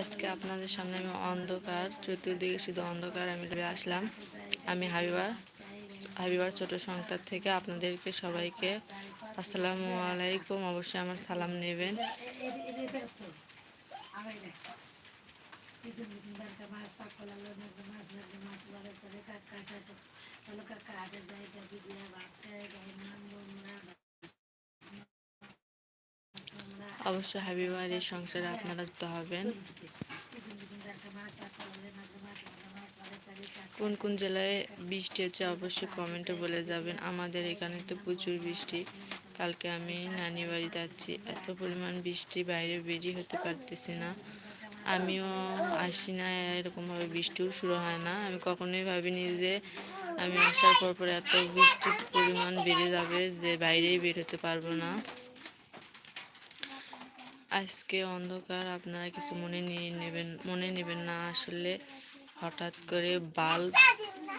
আজকে আপনাদের সামনে আমি অন্ধকার, চতুর্দিকে শুধু অন্ধকার আমি আসলাম। আমি হাবিবার হাবিবার ছোট সংসার থেকে আপনাদেরকে সবাইকে আসসালামু আলাইকুম। অবশ্যই আমার সালাম নেবেন। অবশ্যই হাবিবার এই সংসারে আপনারা যুক্ত হবেন। কোন কোন জেলায় বৃষ্টি হচ্ছে অবশ্যই কমেন্টে বলে যাবেন। আমাদের এখানে তো প্রচুর বৃষ্টি। কালকে আমি নানি বাড়ি যাচ্ছি। এত পরিমাণ বৃষ্টি, বাইরে বেরিয়ে হতে পারতেছি না। আমিও আসি না, এরকমভাবে বৃষ্টিও শুরু হয় না। আমি কখনোই ভাবিনি যে আমি আসার পর পর এত বৃষ্টির পরিমাণ বেড়ে যাবে, যে বাইরেই বের হতে পারব না। আজকে অন্ধকার, আপনারা কিছু মনে নিয়ে নেবেন, মনে নেবেন না। আসলে হঠাৎ করে বাল্ব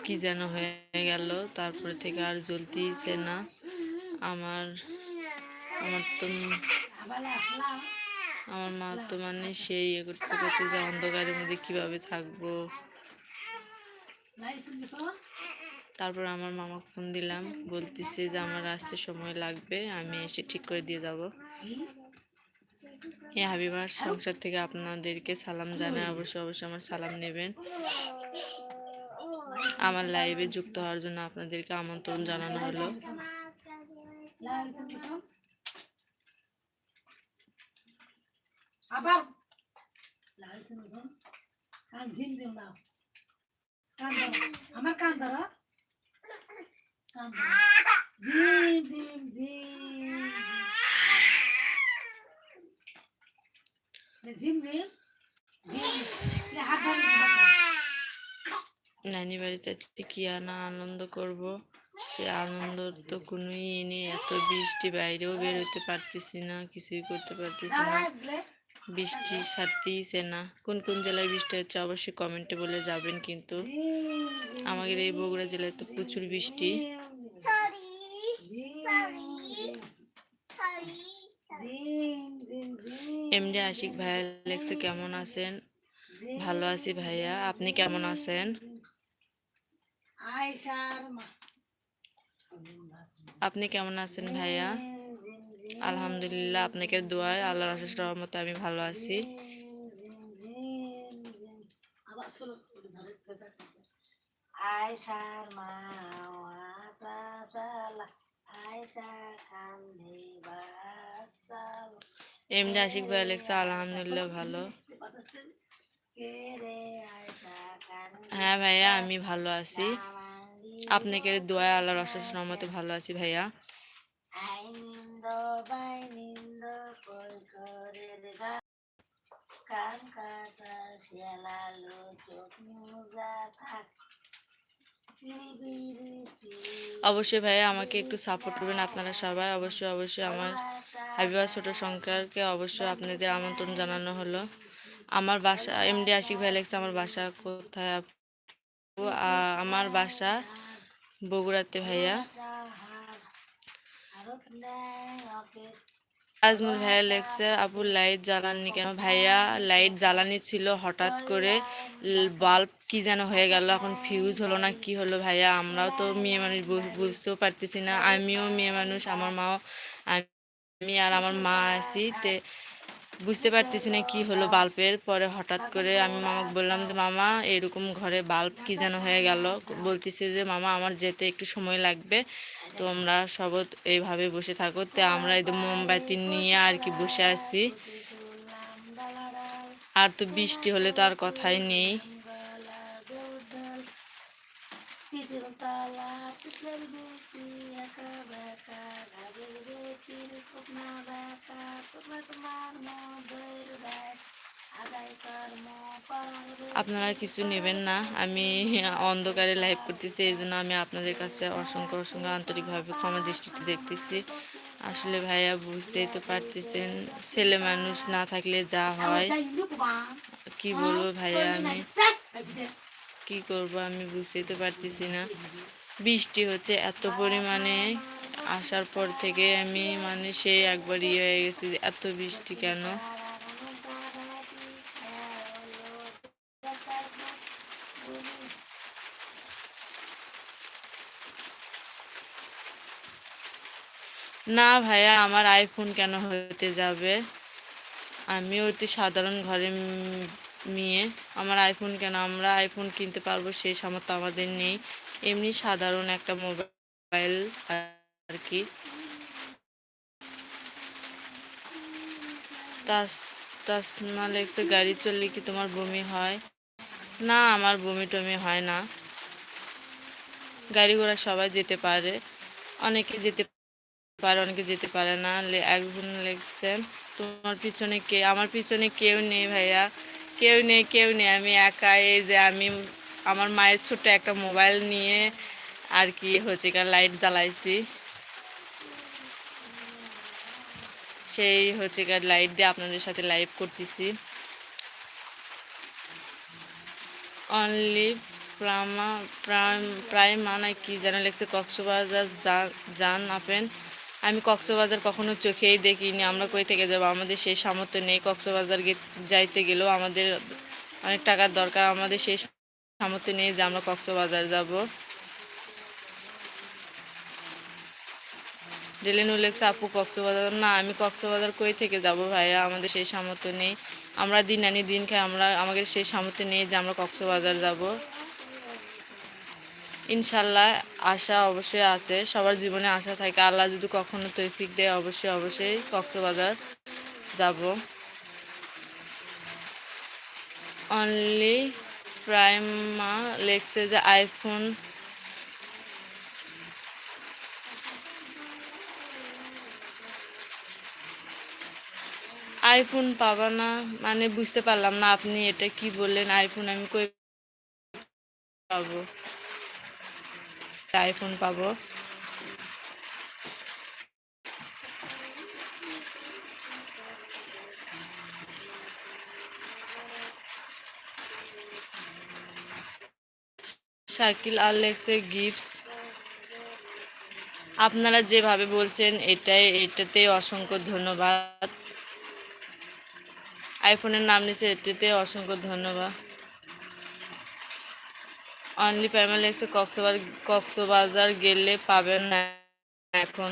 কি যেন হয়ে গেল, তারপরে থেকে আর জ্বলতেইছে না। আমার আমার তো, আমার মা তো মানে সেই ইয়ে করতে করছে যে অন্ধকারের মধ্যে কীভাবে থাকব। তারপর আমার মামা ফোন দিলাম, বলতেছে যে আমার আসতে সময় লাগবে, আমি এসে ঠিক করে দিয়ে যাব। এই হাবিবার সংসার থেকে আপনাদেরকে সালাম জানাই অবশ্যই অবশ্যই আমার সালাম নেবেন। আমার লাইভে যুক্ত হওয়ার জন্য আপনাদেরকে আমন্ত্রণ জানানো হলো। আমার ঝিম ঝিম ঝিম নানি বাড়িতে কি না আনন্দ করব? সে আনন্দ তো কোনোই নেই এত বৃষ্টি বাইরেও বেরোতে পারতেছি না কিছুই করতে পারতেছি না। বৃষ্টি ছাড়তেইছে না। কোন কোন জেলায় বৃষ্টি হচ্ছে অবশ্যই কমেন্টে বলে যাবেন কিন্তু। আমাদের এই বগুড়া জেলায় তো প্রচুর বৃষ্টি। এমডি আশিক ভাইয়া লেখছে কেমন আছেন? ভালো আছি ভাইয়া, আপনি কেমন আছেন? আপনি কেমন আছেন ভাইয়া? আলহামদুলিল্লাহ, আপনাকে দোয়ায়, আল্লাহর অশেষ রহমতে আমি ভালো আছি। আয়সার মা এমডি আশিক ভাইয়া লেখছে আলহামদুলিল্লাহ ভালো। হ্যাঁ ভাইয়া, আমি ভালো আছি। আপনাকে দোয়া, আল্লাহর অশেষ রহমতে ভালো আছি ভাইয়া। শিয়ালালো চোখ মুজা থাক। অবশ্যই ভাইয়া আমাকে একটু সাপোর্ট করবেন আপনারা সবাই। অবশ্যই অবশ্যই আমার হাবিবা ছোট সংখ্যাকে অবশ্যই আপনাদের আমন্ত্রণ জানানো হলো। আমার বাসা এমডি আশিক ভাই লেগেছে আমার বাসা কোথায় আমার বাসা বগুড়াতে ভাইয়া। আজমল ভাইয়া লেখছে আপু লাইট জ্বালাননি কেন ভাইয়া? লাইট জ্বালানি ছিল হঠাৎ করে বাল্ব কি যেন হয়ে গেল, এখন ফিউজ হলো না, কি হলো ভাইয়া? আমরাও তো মেয়ে মানুষ বুঝতেও পারতেছি না। আমিও মেয়ে মানুষ, আমার মাও, আমি আর আমার মা আছি। তে বুঝতে পারতেছি না কী হলো বাল্বের পরে হঠাৎ করে আমি মামাকে বললাম যে, মামা, এরকম ঘরে বাল্ব কী যেন হয়ে গেল? বলতেছে যে, মামা, আমার যেতে একটু সময় লাগবে। তোমরা সব এইভাবে বসে থাকো। তো আমরা এই মোমবাতি নিয়ে আর কি বসে আছি। আর তো বৃষ্টি হলে তো আর কথাই নেই। আপনারা কিছু নেবেন না। আমি অন্ধকারে লাইভ করতেছি এই জন্য আমি আপনাদের কাছে অসংখ্য অসংখ্য আন্তরিকভাবে ক্ষমা দৃষ্টিতে দেখতেছি। আসলে ভাইয়া বুঝতেই তো পারতেছেন ছেলে মানুষ না থাকলে যা হয়। কি বলব ভাইয়া আমি? কি করব আমি বুঝতেই তো পারতেছি না। বৃষ্টি হচ্ছে এত পরিমাণে। আসার পর থেকে আমি মানে সেই একবার ইয়ে হয়ে গেছি এত বৃষ্টি কেন? না ভাইয়া, আমার আইফোন কেন হতে যাবে? আমি অতি সাধারণ ঘরে মেয়ে। আমার আইফোন কেন? আমরা আইফোন কিনতে পারব সেই সামর্থ্য আমাদের নেই। এমনি সাধারণ একটা মোবাইল আর কি। গাড়ি চললে কি তোমার বমি হয়? না, আমার বমি টমি হয় না। গাড়ি ঘোড়া সবাই যেতে পারে। অনেকে যেতে পারে, অনেকে যেতে পারে না। একজন লেগছে তোমার পিছনে কে আমার পিছনে কেউ নেই ভাইয়া। কেউ নেই কেউ নেই। আমি একা, এই যে আমি আমার মায়ের ছোট্ট একটা মোবাইল নিয়ে আর কি হচ্ছে কার লাইট জ্বালাইছি। সেই হচ্ছে কার লাইট দিয়ে আপনাদের সাথে লাইভ করতেছি। অনলি প্রামা প্রাইম প্রায় মানে কি যেন লেগছে কক্সবাজার যান আপেন। আমি কক্সবাজার কখনো চোখেই দেখিনি, আমরা কই থেকে যাব? আমাদের সেই সামর্থ্য নেই, কক্সবাজার যাইতে গেলেও আমাদের অনেক টাকার দরকার, আমাদের সেই সামর্থ্য নেই যে আমরা কক্সবাজার যাব। ডেলিনু লেগছে আপু, কক্সবাজার না, আমি কক্সবাজার কই থেকে যাব ভাইয়া? আমাদের সেই সামর্থ্য নেই। আমরা দিন আনি দিন খাই, আমরা আমাদের সেই সামর্থ্য নেই যে আমরা কক্সবাজার যাব। ইনশাল্লাহ আশা অবশ্যই আছে, সবার জীবনে আশা থাকে। আল্লাহ যদি কখনো তৌফিক দেয়, অবশ্যই অবশ্যই কক্সবাজার যাব। অনলি প্রাইমা লেগছে যে আইফোন আইফোন পাবা না মানে বুঝতে পারলাম না আপনি এটা কি বললেন আইফোন আমি কই পাবো? আইফোন পাবো। শাকিল আলেক্সে গিফটস আপনারা যেভাবে বলছেন, এটাই, এটাতে অসংখ্য ধন্যবাদ। আইফোনের নাম নিচে, এটাতে অসংখ্য ধন্যবাদ। অনলি প্যামেল এসে কক্সবাজার কক্সবাজার গেলে পাবেন না এখন।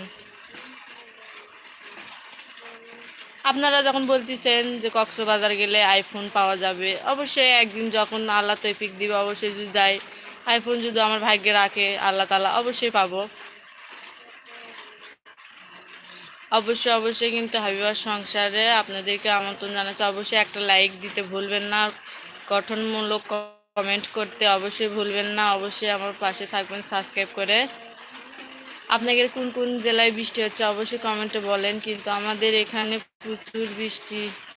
আপনারা যখন বলতেছেন যে কক্সবাজার গেলে আইফোন পাওয়া যাবে, অবশ্যই একদিন যখন আল্লাহ তৈফিক দিবে, অবশ্যই যদি যাই আইফোন যদি আমার ভাগ্যে রাখে, আল্লাহ তালা অবশ্যই পাবো। অবশ্যই অবশ্যই কিন্তু হাবিবার সংসারে আপনাদেরকে আমন্ত্রণ জানাচ্ছি। অবশ্যই একটা লাইক দিতে ভুলবেন না। গঠনমূলক কমেন্ট করতে অবশ্যই ভুলবেন না। অবশ্যই আমার পাশে থাকবেন, সাবস্ক্রাইব করে। আপনাদের কোন কোন জেলায় বৃষ্টি হচ্ছে অবশ্যই কমেন্টে বলেন। কিন্তু আমাদের এখানে প্রচুর বৃষ্টি।